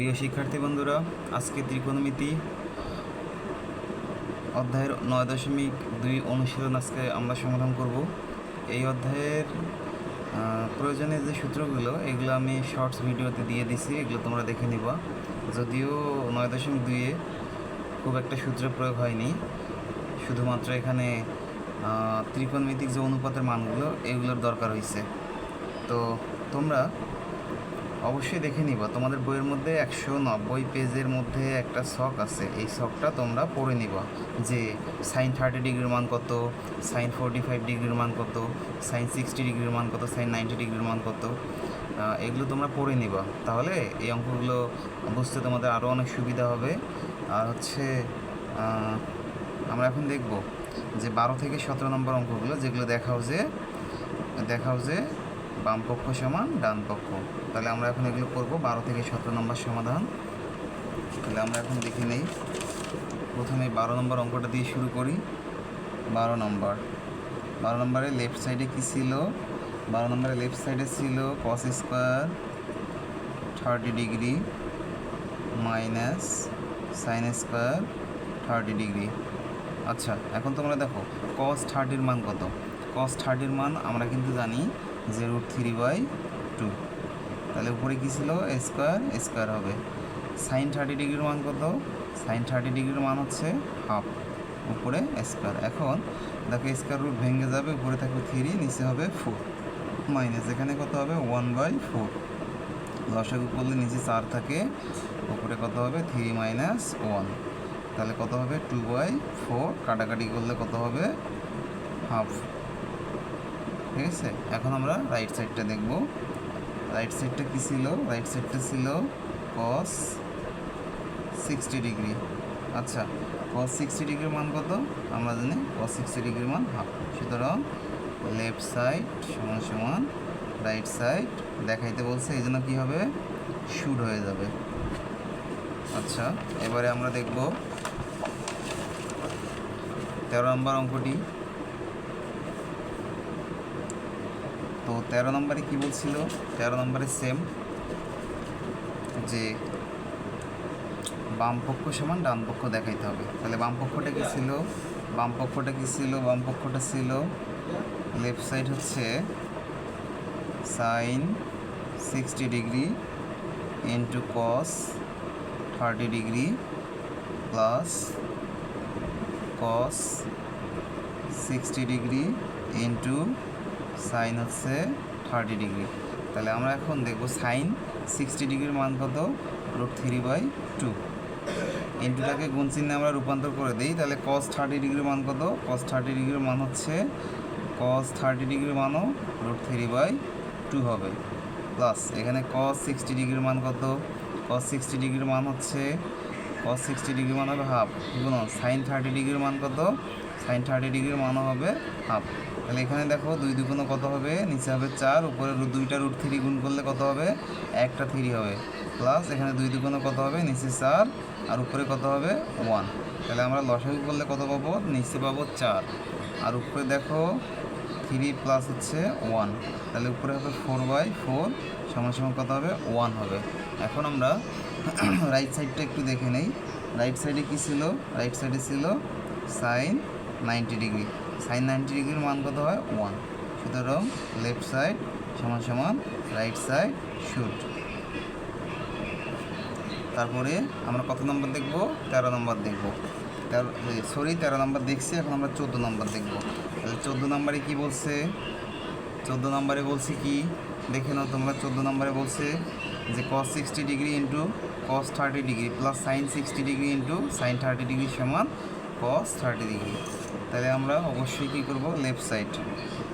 প্রিয় শিক্ষার্থী বন্ধুরা আজকে ত্রিকোণমিতি অধ্যায়ের নয় দশমিক দুই অনুশীলন আজকে আমরা সমাধান করব। এই অধ্যায়ের আহ, প্রয়োজনীয় যে সূত্রগুলো এগুলো আমি শর্টস ভিডিওতে দিয়ে দিছি এগুলো তোমরা দেখে নিবা। যদিও নয় দশমিক দুইয়ে খুব একটা সূত্রের প্রয়োগ হয়নি শুধুমাত্র এখানে ত্রিকোণমিতিক যে অনুপাতের মানগুলো এগুলোর দরকার হয়েছে তো তোমরা অবশ্যই দেখে নিবা। তোমাদের বইয়ের মধ্যে একশো নব্বই পেজের মধ্যে একটা শখ আছে। এই শখটা তোমরা পড়ে নিবা যে সাইন থার্টি ডিগ্রির মান কত, সাইন ফোরটি ফাইভ ডিগ্রির মান কত, সাইন সিক্সটি ডিগ্রির মান কত, সাইন নাইনটি ডিগ্রির মান কত এগুলো তোমরা পড়ে নিবা। তাহলে এই অঙ্কগুলো বুঝতে তোমাদের আরও অনেক সুবিধা হবে। আর হচ্ছে আমরা এখন দেখব যে বারো থেকে সতেরো নম্বর অঙ্কগুলো যেগুলো দেখাও যে দেখাও যে বাম পক্ষ সমান ডান পক্ষ। তাহলে আমরা এখন এগুলো করব। বারো থেকে সতেরো নম্বর সমাধান। তাহলে আমরা এখন দেখে নেই। প্রথমে বারো নম্বর অঙ্কটা দিয়ে শুরু করি। বারো নম্বর। বারো নম্বরে লেফট সাইডে কী ছিল? বারো নম্বরে লেফট সাইডে ছিল cos square thirty degree minus sine square thirty degree আচ্ছা এখন তোমরা দেখো কস থার্টির মান কত? কস থার্টির মান আমরা কিন্তু জানি যে রুট থ্রি বাই টু তাহলে উপরে কী ছিল? স্কোয়ার স্কোয়ার হবে। সাইন থার্টি ডিগ্রির মান কত? সাইন থার্টি ডিগ্রির মান হচ্ছে হাফ উপরে স্কোয়ার এখন দেখো স্কোয়ার রুট ভেঙে যাবে, উপরে থাকবে থ্রি নিচে হবে ফোর মাইনাস এখানে কত হবে? ওয়ান বাই ফোর লসাগু করলে নিচে চার থাকে, উপরে কত হবে? থ্রি মাইনাস ওয়ান তাহলে কত হবে? টু বাই ফোর কাটাকাটি করলে কত হবে? হাফ ঠিক আছে? এখন আমরা রাইট সাইডটা দেখব। রাইট সাইডটা কী ছিল? রাইট সাইডটা ছিল কস সিক্সটি ডিগ্রি আচ্ছা কস সিক্সটি ডিগ্রির মান কত? আমরা জানি কস সিক্সটি ডিগ্রির মান হাফ সুতরাং লেফট সাইড সমান সমান রাইট সাইড দেখাইতে বলছে, এই জন্য কী হবে? শুট হয়ে যাবে। আচ্ছা এবারে আমরা দেখব। তেরো নম্বর অঙ্কটি। তো তেরো নম্বরে কি বলছিল? তেরো নম্বরে সেম যে বাম পক্ষ সমান ডান পক্ষ দেখাইতে হবে। তাহলে বাম পক্ষটা কি ছিল? বাম পক্ষটা কি ছিল? বাম ছিল লেফট সাইড হচ্ছে sine sixty degree into cos thirty degree plus cos sixty degree into sine হচ্ছে থার্টি ডিগ্রি। তাহলে আমরা এখন দেখব সাইন সিক্সটি ডিগ্রির মান কত? Root three by two. ইন্টুটাকে গুণ চিহ্নে আমরা রূপান্তর করে দিই, তাহলে কস থার্টি ডিগ্রির মান কত? কস থার্টি ডিগ্রির মান হচ্ছে কস থার্টি ডিগ্রির মানও রুট থ্রি বাই টু হবে। প্লাস এখানে কস সিক্সটি ডিগ্রির মান কত? কস সিক্সটি ডিগ্রির মান হচ্ছে কস সিক্সটি ডিগ্রির মান হবে হাফ। গুণ সাইন থার্টি ডিগ্রির মান কত? সাইন থার্টি ডিগ্রির মানও হবে হাফ। তাহলে এখানে দেখো দুই দুগুণ কত হবে? নিচে হবে চার উপরে দুইটা রুট থ্রি গুণ করলে কত হবে? একটা থ্রি হবে। প্লাস এখানে দুই দুগুণ কত হবে? নিচে চার, আর উপরে কত হবে? ওয়ান তাহলে আমরা লসাগু করলে কত পাবো? নিচে পাবো চার। আর উপরে দেখো থ্রি প্লাস হচ্ছে ওয়ান তাহলে উপরে হবে ফোর বাই ফোর সমান সমান কত হবে? ওয়ান হবে। এখন আমরা রাইট সাইডটা একটু দেখে নেই। রাইট সাইডে কী ছিল? রাইট সাইডে ছিল sine ninety degree sine ninety ডিগ্রির মান কত হয়? ওয়ান সুতরাং লেফট সাইড সমান সমান রাইট সাইড শুট তারপরে আমরা কত নম্বর দেখব? তেরো নম্বর দেখব। তেরো সরি তেরো নম্বর দেখছি, এখন আমরা চোদ্দ নম্বর দেখব। তাহলে চোদ্দ নম্বরে কি বলছে? চোদ্দ নম্বরে বলছে কি? দেখে নাও তোমরা, চোদ্দ নম্বরে বলছে যে cos sixty degree into cos thirty degree plus sine sixty degree into sine thirty degree সমান কস থার্টি ডিগ্রি তাহলে আমরা অবশ্যই কী করব? লেফট সাইড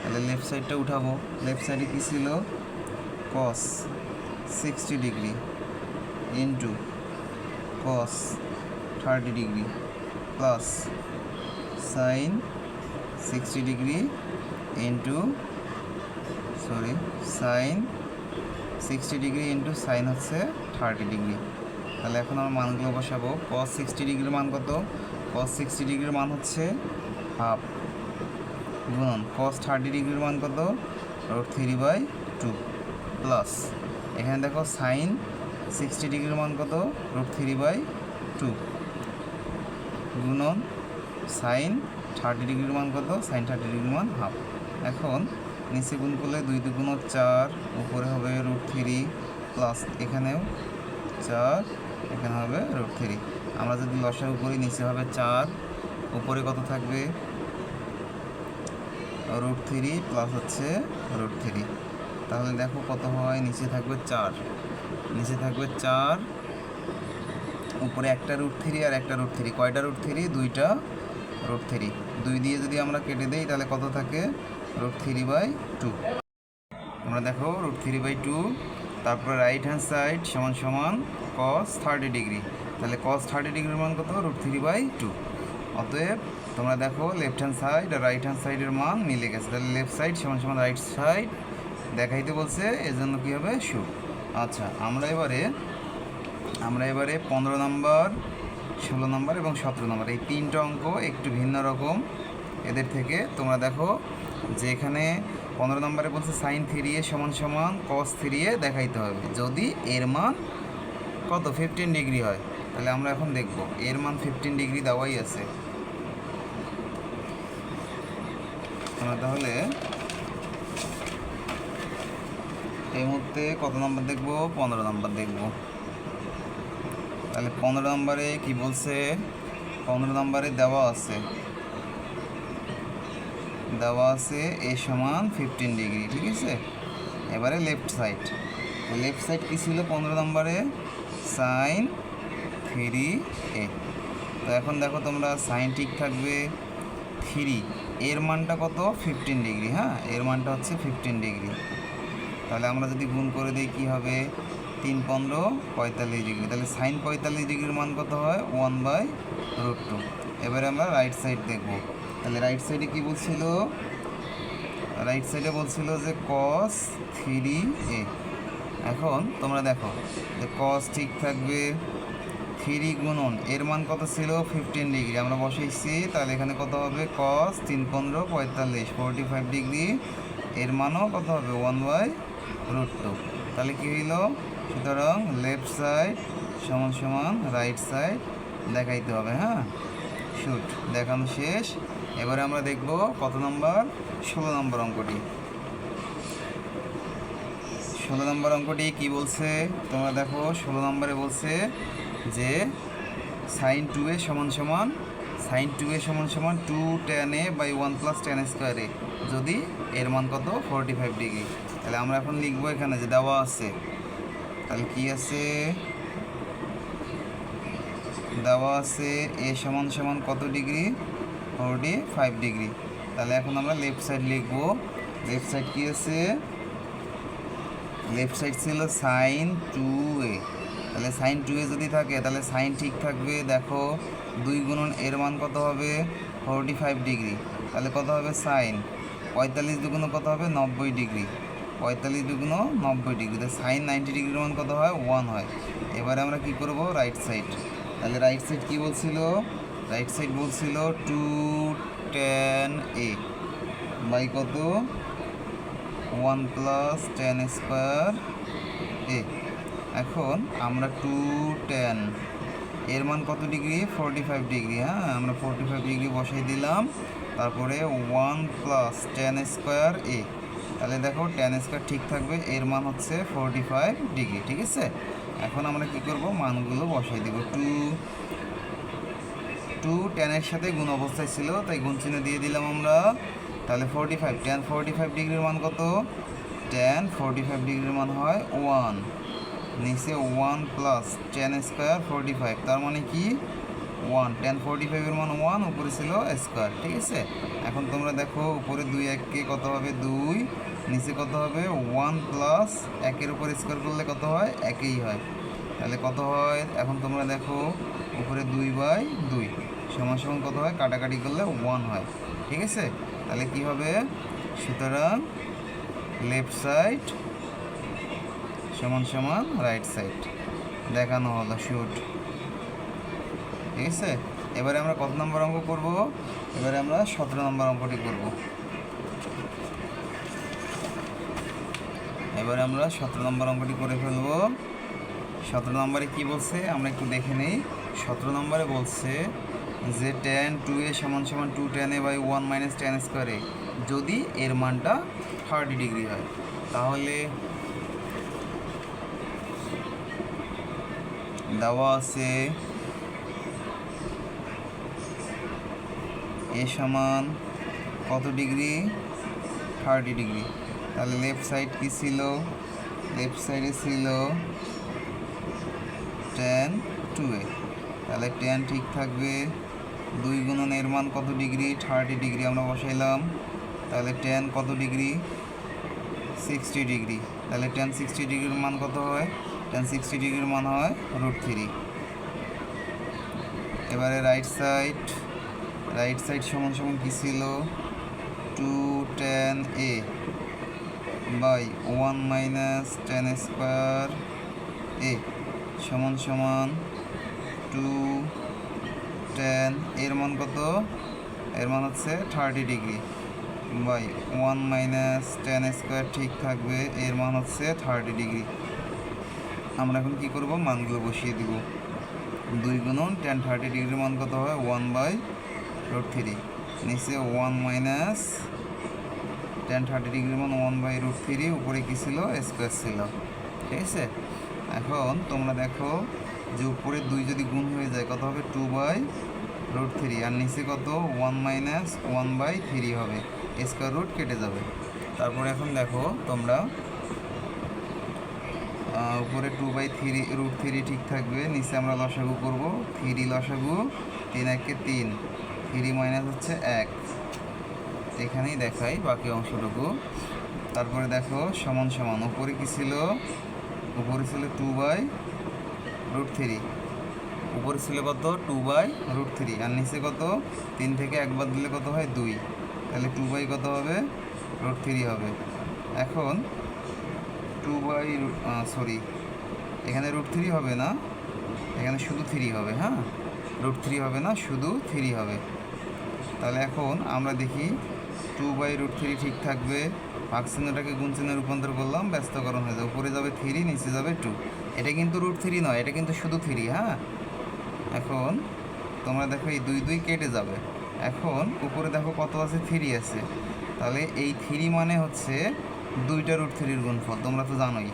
তাহলে লেফট সাইডটা উঠাবো। লেফট সাইডে কী ছিল? Cos sixty degree into cos thirty degree plus sine sixty degree into sorry sine sixty degree into sine হচ্ছে থার্টি ডিগ্রি তাহলে এখন আমরা মানগুলো বসাবো। কস সিক্সটি ডিগ্রির মান কত? কস সিক্সটি ডিগ্রির মান হচ্ছে হাফ গুণন কস থার্টি ডিগ্রির মান কত? Root three by two plus এখানে দেখো সাইন সিক্সটি ডিগ্রির মান কত? রুট থ্রি বাই টু গুণন সাইন থার্টি ডিগ্রির মান কত? সাইন থার্টি ডিগ্রির মান হাফ এখন নিচে গুণ করলে দুই দুগুণ চার, উপরে হবে রুট থ্রি প্লাস এখানেও চার, এখানে হবে রুট থ্রি আমরা যদি লসাগু করি নিচে হবে চার। উপরে কত থাকবে? রুট থ্রি প্লাস হচ্ছে রুট থ্রি তাহলে দেখো কত হয়? নিচে থাকবে চার। নিচে থাকবে চার। উপরে একটা রুট থ্রি আর একটা রুট থ্রি কয়টা রুট থ্রি দুইটা রুট থ্রি দুই দিয়ে যদি আমরা কেটে দিই, তাহলে কত থাকে? রুট থ্রি বাই টু আমরা দেখো রুট থ্রি বাই টু তারপরে রাইট হ্যান্ড সাইড সমান সমান কস থার্টি ডিগ্রি তাহলে কস থার্টি ডিগ্রির মান কত? রুট থ্রি বাই টু অতএব তোমরা দেখো লেফট হ্যান্ড সাইড আর রাইট হ্যান্ড সাইডের মান মিলে গেছে। তাহলে লেফট সাইড সমান সমান রাইট সাইড দেখাইতে বলছে এর জন্য কী হবে? শু আচ্ছা আমরা এবারে আমরা এবারে পনেরো নম্বর ষোলো নম্বর এবং সতেরো নম্বর এই তিনটা অঙ্ক একটু ভিন্ন রকম। এদের থেকে তোমরা দেখো যে এখানে পনেরো নম্বরে বলছে সাইন থ্রি এ সমান সমান কস থ্রি এ দেখাইতে হবে। যদি এর মান কত? ফিফটিন ডিগ্রি হয়। তাহলে আমরা এখন দেখব। এর মান ফিফটিন ডিগ্রি দেওয়াই আছে। তাহলে এই মুহূর্তে কত নম্বর দেখব? পনেরো নম্বর দেখব। তাহলে পনেরো নম্বরে কি বলছে? পনেরো নম্বরে দেওয়া আছে। দেওয়া আছে এ সমান ফিফটিন ডিগ্রি ঠিক আছে? এবারে লেফট সাইড লেফট সাইড কী ছিল? পনেরো নম্বরে সাইন থ্রি এ। তো এখন দেখো তোমরা সাইন ঠিক থাকবে থ্রি। এর মানটা কত? ফিফটিন ডিগ্রি হ্যাঁ? এর মানটা হচ্ছে ফিফটিন ডিগ্রি। তাহলে আমরা যদি গুণ করে দিই কী হবে? তিন পনেরো পঁয়তাল্লিশ ডিগ্রি। তাহলে সাইন পঁয়তাল্লিশ ডিগ্রির মান কত হয়? One by root two. এবারে আমরা রাইট সাইড দেখব। তাহলে রাইট সাইডে কী বলছিল? রাইট সাইডে বলছিল যে কস থ্রি এ। এখন তোমরা দেখো যে কস ঠিক থাকবে থ্রি গুণন। এর মান কত ছিল? Fifteen degree. আমরা বসেছি তাহলে এখানে কত হবে? কস তিন পনেরো, পঁয়তাল্লিশ ফোরটি ফাইভ ডিগ্রি। এর মানও কত হবে? ওয়ান বাই রুট টু তাহলে কী হইল? সুতরাং লেফট সাইড সমান সমান রাইট সাইড দেখাইতে হবে হ্যাঁ? শুট দেখানো শেষ। এবারে আমরা দেখব কত নম্বর? ষোলো নম্বর অঙ্কটি। ষোলো নম্বর অঙ্কটি কি বলছে? তোমরা দেখো, ষোলো নম্বরে বলছে যে সাইন টু এ সমান সমান সাইন টু এ সমান সমান two tan A by one plus tan square যদি এর মান কত? ফোরটি ফাইভ ডিগ্রি তাহলে আমরা এখন লিখব এখানে যে দেওয়া আছে। তাহলে কি আছে? দেওয়া আছে এ সমান সমান কত ডিগ্রি ফোরটি ফাইভ ডিগ্রি তাহলে এখন আমরা লেফট সাইড লিখব। লেফট সাইড কি আছে? লেফট সাইড ছিল সাইন টু এ তাহলে সাইন টু এ যদি থাকে, তাহলে সাইন ঠিক থাকবে, দেখো দুই গুণন এর মান কত হবে? ফোরটি ফাইভ ডিগ্রি তাহলে কত হবে? সাইন পঁয়তাল্লিশ দুগুণ কত হবে? নব্বই ডিগ্রি পঁয়তাল্লিশ দুগুণ নব্বই ডিগ্রি তাহলে সাইন নাইনটি ডিগ্রির মান কত হয়? ওয়ান হয়। এবারে আমরা কি করব? রাইট সাইড তাহলে রাইট সাইড কি বলছিল? রাইট সাইড বলছিল টু টেন এ বাই কত? One plus tan square A এখন আমরা টু টেন এর মান কত ডিগ্রি? ফোরটি ফাইভ ডিগ্রি হ্যাঁ? আমরা ফোরটি ফাইভ ডিগ্রি বসাই দিলাম। তারপরে one plus tan square A তাহলে দেখো টেন স্কোয়ার ঠিক থাকবে, এর মান হচ্ছে ফোরটি ফাইভ ডিগ্রি, ঠিক আছে? এখন আমরা কি করব? মানগুলো বসাই দেব। টু টু টেনের সাথে গুণ অবস্থায় ছিল, তাই গুণ চিহ্ন দিয়ে দিলাম আমরা। তাহলে forty five tan forty five ডিগ্রির মান কত? টেন ফোরটি ফাইভ ডিগ্রির মান হয় ওয়ান নিচে one plus tan square forty five তার মানে কি? ওয়ান টেন ফোরটি ফাইভের মান ওয়ান উপরে ছিল স্কোয়ার ঠিক আছে? এখন তোমরা দেখো, উপরে দুই এককে কত হবে? দুই, নিচে কত হবে? ওয়ান প্লাস একের উপর স্কোয়ার করলে কত হয়? একই হয়। তাহলে কত হয়? এখন তোমরা দেখো, উপরে দুই বাই দুই, সমান সমান কত হয়? কাটাকাটি করলে ওয়ান হয়, ঠিক আছে? তাহলে কি হবে? সুতরাং লেফট সাইড সমান সমান রাইট সাইড দেখানো হলো শুট ঠিক আছে? এবারে আমরা কত নম্বর অঙ্ক করব? এবারে আমরা সতেরো নম্বর অঙ্কটি করব। এবারে আমরা সতেরো নম্বর অঙ্কটি করে ফেলব। সতেরো নম্বরে কি বলছে? আমরা একটু দেখে নেই। সতেরো নম্বরে বলছে যে টেন টু এ সমান সমান two tan A by one minus tan স্কোয়ারে যদি এর মানটা থার্টি ডিগ্রি হয়, তাহলে দেওয়া আছে। এ সমান কত ডিগ্রি? Thirty degree. তাহলে লেফট সাইড কি ছিল? লেফট সাইডে ছিল টেন টু এ তাহলে টেন ঠিক থাকবে। দুই গুণন এর মান কত ডিগ্রি? থার্টি ডিগ্রি আমরা বসাইলাম। তাহলে টেন কত ডিগ্রি? Sixty degree. তাহলে টেন সিক্সটি ডিগ্রির মান কত হয়? টেন সিক্সটি ডিগ্রির মান হয় রুট থ্রি এবারে রাইট সাইড রাইট সাইড সমান সমান কী ছিল? Two tan A by one minus tan square A সমান সমান টু টেন এর মান কত? এর মান হচ্ছে thirty degree. By one minus tan square ঠিক থাকবে, এর মান হচ্ছে থার্টি ডিগ্রি। আমরা এখন কি করব? মানগুলো বসিয়ে দিব। দুই গুণন টেন থার্টি ডিগ্রির মান কত হয়? ওয়ান বাই রুট থ্রি নিচে ওয়ান মাইনাস টেন থার্টি ডিগ্রির মান ওয়ান বাই রুট থ্রি উপরে কী ছিল? স্কোয়ার ছিল। ঠিক আছে? এখন তোমরা দেখো যে উপরে দুই যদি গুণ হয়ে যায়, কত হবে? টু বাই রুট থ্রি আর নিচে কত? One minus one by three হবে। স্কোয়ার রুট কেটে যাবে। তারপরে এখন দেখো তোমরা উপরে two by three root three ঠিক থাকবে। নিচে আমরা লসাগু করব। থ্রি লসাগু, তিন একে তিন। থ্রি মাইনাস হচ্ছে এক। এখানেই দেখাই বাকি অংশটুকু। তারপরে দেখো, সমান সমান। উপরে কী ছিল? উপরে ছিল টু বাই রুট থ্রি উপরে ছিল কত? টু বাই রুট থ্রি আর নিচে কত? তিন থেকে একবার দিলে কত হয়? দুই। তাহলে টু বাই কত হবে? রুট থ্রি হবে। এখন টু বাই সরি এখানে রুট থ্রি হবে না। এখানে শুধু থ্রি হবে হ্যাঁ? রুট থ্রি হবে না, শুধু থ্রি হবে। তাহলে এখন আমরা দেখি টু বাই রুট থ্রি ঠিক থাকবে। পাক চিহ্নটাকে গুণ চিহ্নে রূপান্তর করলাম, ব্যস্তকরণ হয়ে যাবে। উপরে যাবে থ্রি নিচে যাবে টু এটা কিন্তু রুট থ্রি নয়, এটা কিন্তু শুধু থ্রি হ্যাঁ? এখন তোমরা দেখো এই দুই দুই কেটে যাবে। এখন উপরে দেখো কত আছে? থ্রি আছে। তাহলে এই থ্রি মানে হচ্ছে দুইটা রুট থ্রির গুণফল, তোমরা তো জানোই।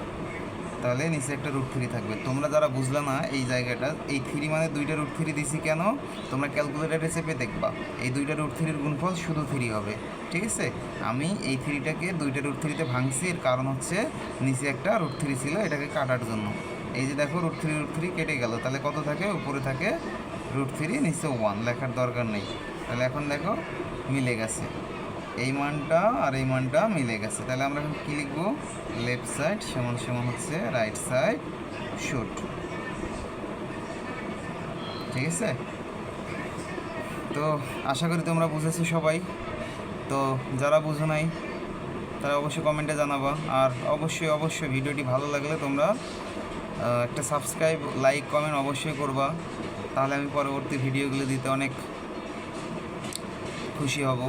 তাহলে নিচে একটা রুট থ্রি থাকবে। তোমরা যারা বুঝলে না এই জায়গাটা, এই থ্রি মানে দুইটা রুট থ্রি দিছি কেন? তোমরা ক্যালকুলেটারে চেপে দেখবা। এই দুইটা রুট থ্রির গুণফল শুধু থ্রি হবে। ঠিক আছে? আমি এই থ্রিটাকে দুইটা রুট থ্রিতে ভাঙছি, এর কারণ হচ্ছে নিচে একটা রুট থ্রি ছিল, এটাকে কাটার জন্য। এই যে দেখো রুট থ্রি রুট থ্রি কেটে গেল। তাহলে কত থাকে? উপরে থাকে রুট থ্রি নিচে ওয়ান লেখার দরকার নেই। তাহলে এখন দেখো, মিলে গেছে। এই মানটা আর এই মানটা মিলে গেছে। তাহলে আমরা এখন কী লিখব? লেফট সাইড সমান সমান হচ্ছে রাইট সাইড শুট ঠিক আছে? তো আশা করি তোমরা বুঝেছ সবাই। তো যারা বুঝো নাই, তারা অবশ্যই কমেন্টে জানাবা। আর অবশ্যই অবশ্যই ভিডিওটি ভালো লাগলে তোমরা একটা সাবস্ক্রাইব লাইক কমেন্ট অবশ্যই করবা। তাহলে আমি পরবর্তী ভিডিওগুলো দিতে অনেক খুশি হব।